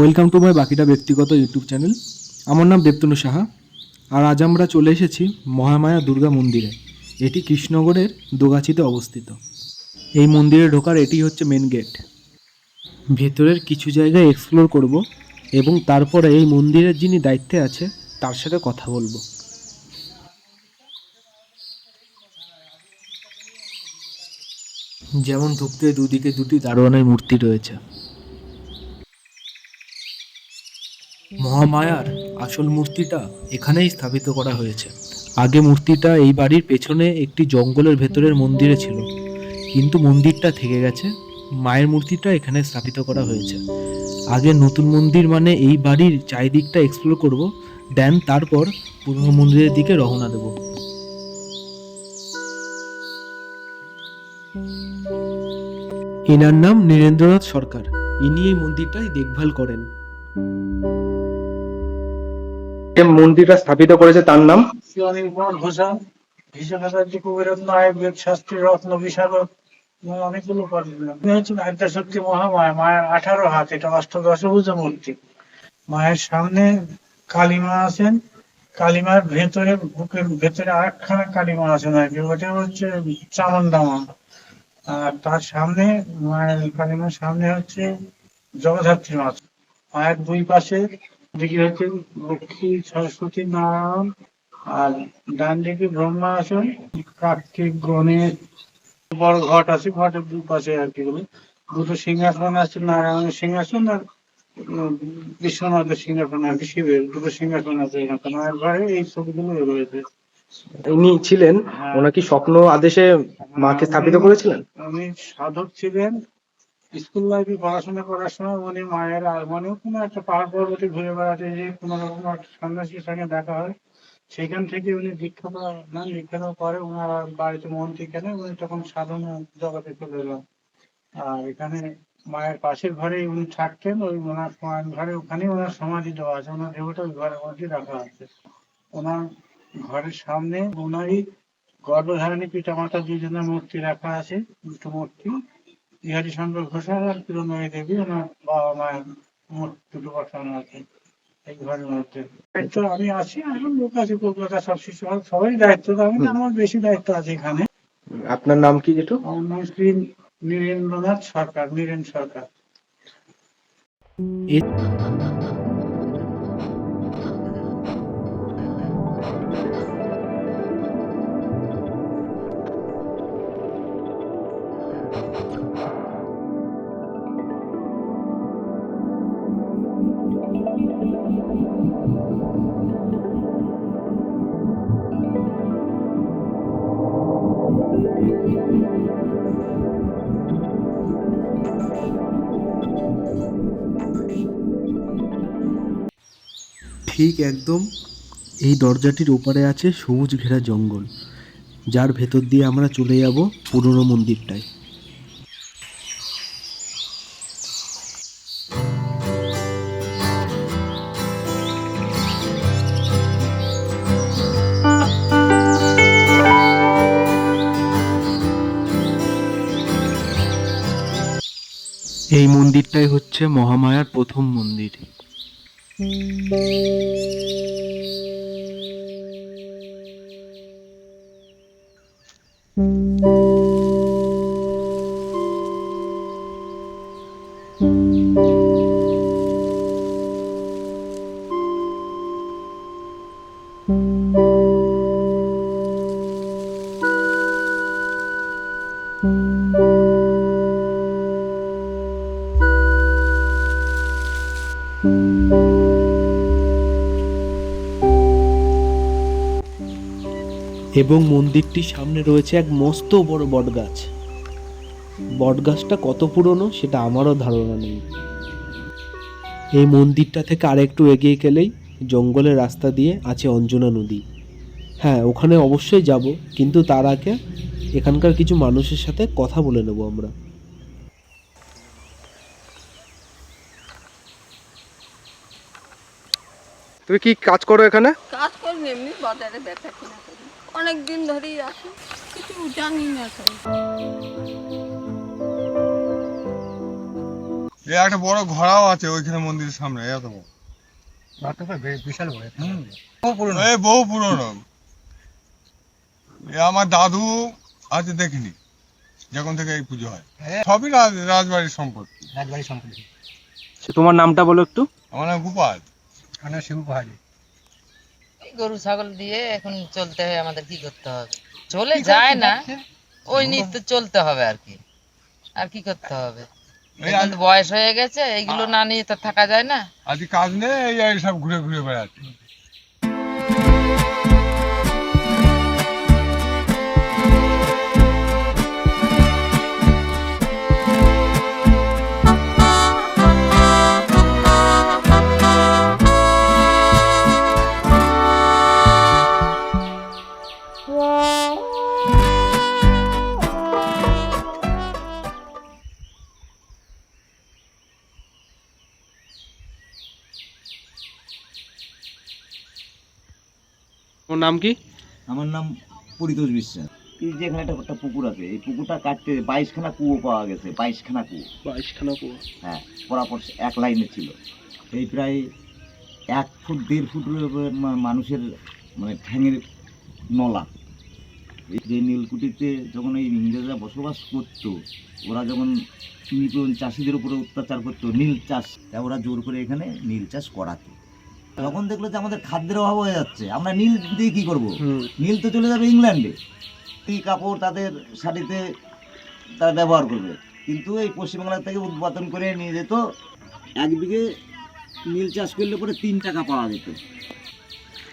Welcome to my বাকিটা ব্যক্তিগত YouTube channel. আমার নাম দেবতনু সাহা, আর আজ আমরা চলে এসেছি মহামায়া দুর্গা মন্দিরে। এটি কৃষ্ণনগরের দোগাছিতে অবস্থিত। এই মন্দিরে ঢোকার এটি হচ্ছে মেন গেট ভেতরের কিছু জায়গায় এক্সপ্লোর করব এবং তারপরে এই মন্দিরের যিনি দায়িত্বে আছে, তার সাথে কথা বলব। যেমন ঢুকতে দুদিকে দুটি দারোয়ানের মূর্তি রয়েছে। মহামায়ার আসল মূর্তিটা এখানেই স্থাপিত করা হয়েছে। আগে মূর্তিটা এই বাড়ির পেছনে একটি জঙ্গলের ভেতরের মন্দিরে ছিল। কিন্তু মন্দিরটা থেকে গেছে, মায়ের মূর্তিটা এখানে স্থাপিত করা হয়েছে। আগে নতুন মন্দির মানে এই বাড়ির চারিদিকটা এক্সপ্লোর করব দেন তারপর পুরনো মন্দিরের দিকে রওনা দেব। এনার নাম নীরেন্দ্রনাথ সরকার। ইনি এই মন্দিরটাই দেখভাল করেন। যে মন্দিরটা স্থাপিত করেছে তার নাম? মায়ের সামনে কালিমা আছেন, কালিমার ভেতরে, বুকের ভেতরে আরেকখানা কালিমা আছেন আর কি ওটা হচ্ছে চামুন্ডা মা আর তার সামনে, মায়ের কালিমার সামনে হচ্ছে জগদ্ধাত্রী মাছ। মায়ের দুই পাশে দিকে হচ্ছে লক্ষ্মী সরস্বতী নারায়ণ আর ডান দিকে ব্রহ্মা আছেন কার্তিক গণেশ। বড় ঘট আছে ঘটের দুই পাশে আর কি বলে। দুটো সিংহাসন আছে নারায়ণের সিংহাসন আর বিশ্বনাথের সিংহাসন আর কি শিবের। দুটো সিংহাসন আছে এখানে। মায়ের ঘরে এই ছবিগুলো রয়েছে। ইনি ছিলেন ওনার কি স্বপ্ন আদেশে মাকে স্থাপিত করেছিলেন? উনি সাধক ছিলেন স্কুল লাইফে পড়াশোনা করার সময় উনি মায়ের মানে কোনো একটা পাহাড় পর্বতে ঘুরে বেড়াতে যে কোনো রকম একটা সন্ন্যাসীর সঙ্গে দেখা হয়। সেখান থেকে উনি দীক্ষা না, দীক্ষা পরে ওনার বাড়িতে মন্ত্রী কেন উনি তখন সাধনা জগতে চলে এলেন আর এখানে মায়ের পাশের ঘরে উনি থাকতেন, ওই ওনার মায়ের ঘরে ওখানে ওনার সমাধি দেওয়া আছে, ওনার দেহটা ওই ঘরের মধ্যে রাখা আছে। ওনার ঘরের সামনে ওনারই গর্ভধারণী পিতামাতা দুজনের মূর্তি রাখা আছে, দুটো মূর্তি। বিহারী শঙ্কর ঘোষাল আর কিরণময়ী দেবী ওনার বাবা মায়ের মোট দুটো বসানো আছে এই ঘরের মধ্যে। দায়িত্ব আমি আছি এখন লোক আছে কলকাতা সব শিশু সবাই দায়িত্ব তো আমি না, আমার বেশি দায়িত্ব আছে এখানে। আপনার নাম কি যেটু? আমার নাম শ্রী নীরেন্দ্রনাথ সরকার নীরেন সরকার। ঠিক একদম এই দরজাটির ওপারে আছে সবুজ ঘেরা জঙ্গল। যার ভেতর দিয়ে আমরা চলে যাব পুরনো মন্দিরটায়। এই মন্দিরটাই হচ্ছে মহামায়ার প্রথম মন্দির। Hmm. এবং মন্দিরটির সামনে রয়েছে এক মস্ত বড় বটগাছ। বটগাছটা কত পুরনো সেটা আমারও ধারণা নেই। এই মন্দিরটা থেকে আরেকটু এগিয়ে গেলেই জঙ্গলের রাস্তা দিয়ে আছে অঞ্জনা নদী। হ্যাঁ ওখানে অবশ্যই যাব কিন্তু তার আগে এখানকার কিছু মানুষের সাথে কথা বলে নেব আমরা। তুমি কি কাজ করো এখানে? কাজ করি এমনি বাজারে করি। অনেক দিন ধরেই আসি কিছু জানি না তো। এই একটা বড় ঘোড়াও আছে ওইখানে মন্দিরের সামনে এত বড়। বিশাল বড় এই বহু পুরনো। এ আমার দাদু আছে দেখিনি যখন থেকে এই পুজো হয়। সবই রাজ- রাজবাড়ির সম্পত্তি। রাজবাড়ি সম্পত্তি। সে তোমার নামটা বলো একটু। আমার নাম গোপাল। মানে শিব পাহাড়ি। গরু ছাগল দিয়ে এখন চলতে হয় আমাদের কি করতে হবে? চলে যায় না ওই নিত্য চলতে হবে আর কি। আর কি করতে হবে? বয়স হয়ে গেছে এগুলো না নিয়ে তো থাকা যায় না। আজকে কাজ নেই এই এই সব ঘুরে ঘুরে বেড়াচ্ছে। তোমার নাম কি? আমার নাম পরিতোষ বিশ্বাস। এই যে এখানে একটা একটা পুকুর আছে এই পুকুরটা কাটতে বাইশখানা কুয়ো পাওয়া গেছে বাইশখানা কুয়ো। বাইশখানা কুয়ো। হ্যাঁ পরাপর এক লাইনে ছিল। এই প্রায় এক ফুট দেড় ফুট মা- মানুষের মানে ঠ্যাঙের নলা। এই যে নীলকুঠিতে যখন এই ইংরেজরা বসবাস করতো ওরা যখন নিপুণ চাষিদের উপরে অত্যাচার করতো নীল চাষ তা ওরা জোর করে এখানে নীল চাষ করাতো। তখন দেখল যে আমাদের খাদ্যের অভাব হয়ে যাচ্ছে। আমরা নীল দিয়ে কী করব? নীল তো চলে যাবে ইংল্যান্ডে। এই কাপড় তাদের শাড়িতে তারা ব্যবহার করবে। কিন্তু এই পশ্চিমবাংলা থেকে উৎপাদন করে নিয়ে যেত এক বিঘে নীল চাষ করলে পরে তিন টাকা পাওয়া যেত।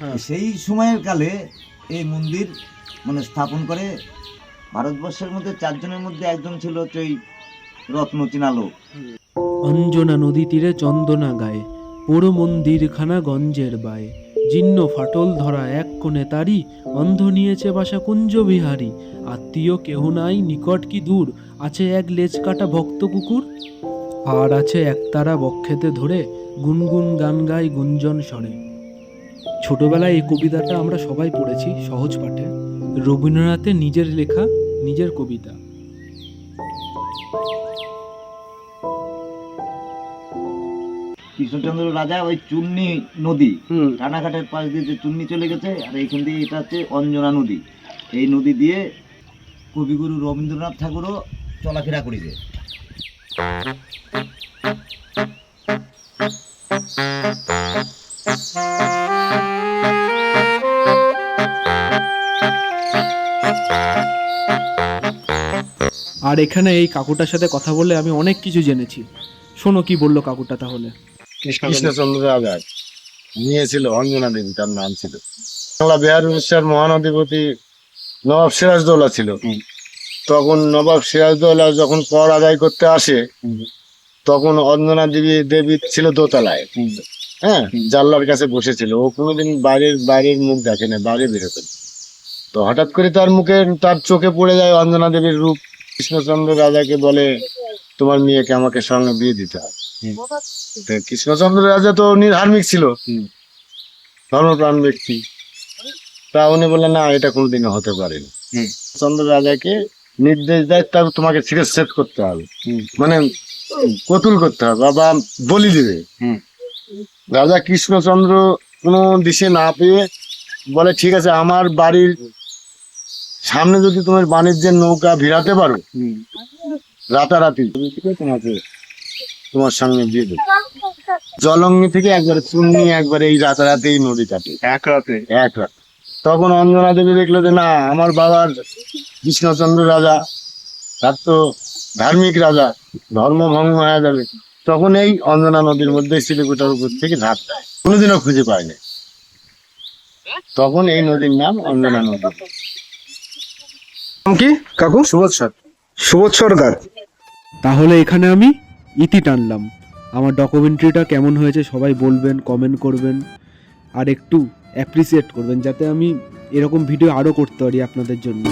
হ্যাঁ। সেই সময়ের কালে এই মন্দির মানে স্থাপন করে ভারতবর্ষের মধ্যে চারজনের মধ্যে একজন ছিল হচ্ছে ওই রত্ন চিনালোক অঞ্জনা নদী তীরে চন্দনা গায়ে। পোড়ো মন্দিরখানা গঞ্জের বায়ে। জীর্ণ ফাটল ধরা এক কোণে তারি অন্ধ নিয়েছে বাসা কুঞ্জ বিহারী আত্মীয় কেহ নাই, নিকট কি দূর? আছে এক লেজ কাটা ভক্ত কুকুর? আর আছে একতারা বক্ষেতে ধরে, গুনগুন গান গায় গুঞ্জন স্বরে। ছোটবেলায় এই কবিতাটা আমরা সবাই পড়েছি, সহজ পাঠে। রবীন্দ্রনাথের নিজের লেখা, নিজের কবিতা। কৃষ্ণচন্দ্র রাজা ওই চুন্নি নদী হুম। রানাঘাটের পাশ দিয়ে যে চুন্নি চলে গেছে আর এইখান দিয়ে এটা হচ্ছে অঞ্জনা নদী। এই নদী দিয়ে কবিগুরু রবীন্দ্রনাথ ঠাকুরও চলাফেরা করেছে। আর এখানে এই কাকুটার সাথে কথা বলে আমি অনেক কিছু জেনেছি। শোনো কি বলল কাকুটা তাহলে? কৃষ্ণচন্দ্র রাজা নিয়েছিল অঞ্জনা দেবী তার নাম ছিল। বাংলা বিহার উড়িষ্যার মহানদীপতি নবাব সিরাজদৌলা ছিল। তখন নবাব সিরাজদৌলা যখন কর আদায় করতে আসে তখন অঞ্জনা দেবী দেবী ছিল দোতলায়। হ্যাঁ জানলার কাছে বসেছিল। ও কোনোদিন বাইরের বাইরের মুখ দেখে না বাইরে বেরোতে তো হঠাৎ করে তার মুখে তার চোখে পড়ে যায় অঞ্জনা দেবীর রূপ। কৃষ্ণচন্দ্র রাজাকে বলে তোমার মেয়েকে আমাকে সঙ্গে বিয়ে দিতে হবে কৃষ্ণচন্দ্র রাজা তো উনি ধার্মিক ছিল। ধর্মপ্রাণ ব্যক্তি তা উনি বললেন না এটা কোনোদিনও হতে পারেনি চন্দ্র রাজাকে নির্দেশ দেয় তার তোমাকে শিরচ্ছেদ করতে হবে। মানে কতুল করতে হবে বা বলি দিবে। রাজা কৃষ্ণচন্দ্র কোনো দিশে না পেয়ে বলে ঠিক আছে আমার বাড়ির সামনে যদি তোমার বাণিজ্যের নৌকা ভিড়াতে পারো রাতারাতি। তোমাকে তোমার সঙ্গে দিয়ে দেবো। জলঙ্গি থেকে একবারে চুন্নি একবারে এই রাতারাতি এই নদী কাটে এক রাতে? এক রাত। তখন অঞ্জনা দেবী দেখল যে না আমার বাবার কৃষ্ণচন্দ্র রাজা তার তো ধার্মিক রাজা ধর্ম ভঙ্গ হয়ে যাবে। তখন এই অঞ্জনা নদীর মধ্যে শিলিগুটার উপর থেকে ঝাঁপ দেয়। কোনোদিনও খুঁজে পায়নি তখন এই নদীর নাম অঞ্জনা নদী। নাম কি? কাকু? সুবোধ সুবোধ সরকার। তাহলে এখানে আমি ইতি টানলাম। আমার ডকুমেন্ট্রিটা কেমন হয়েছে সবাই বলবেন কমেন্ট করবেন, আর একটু অ্যাপ্রিসিয়েট করবেন, যাতে আমি এরকম ভিডিও আরও করতে পারি আপনাদের জন্য।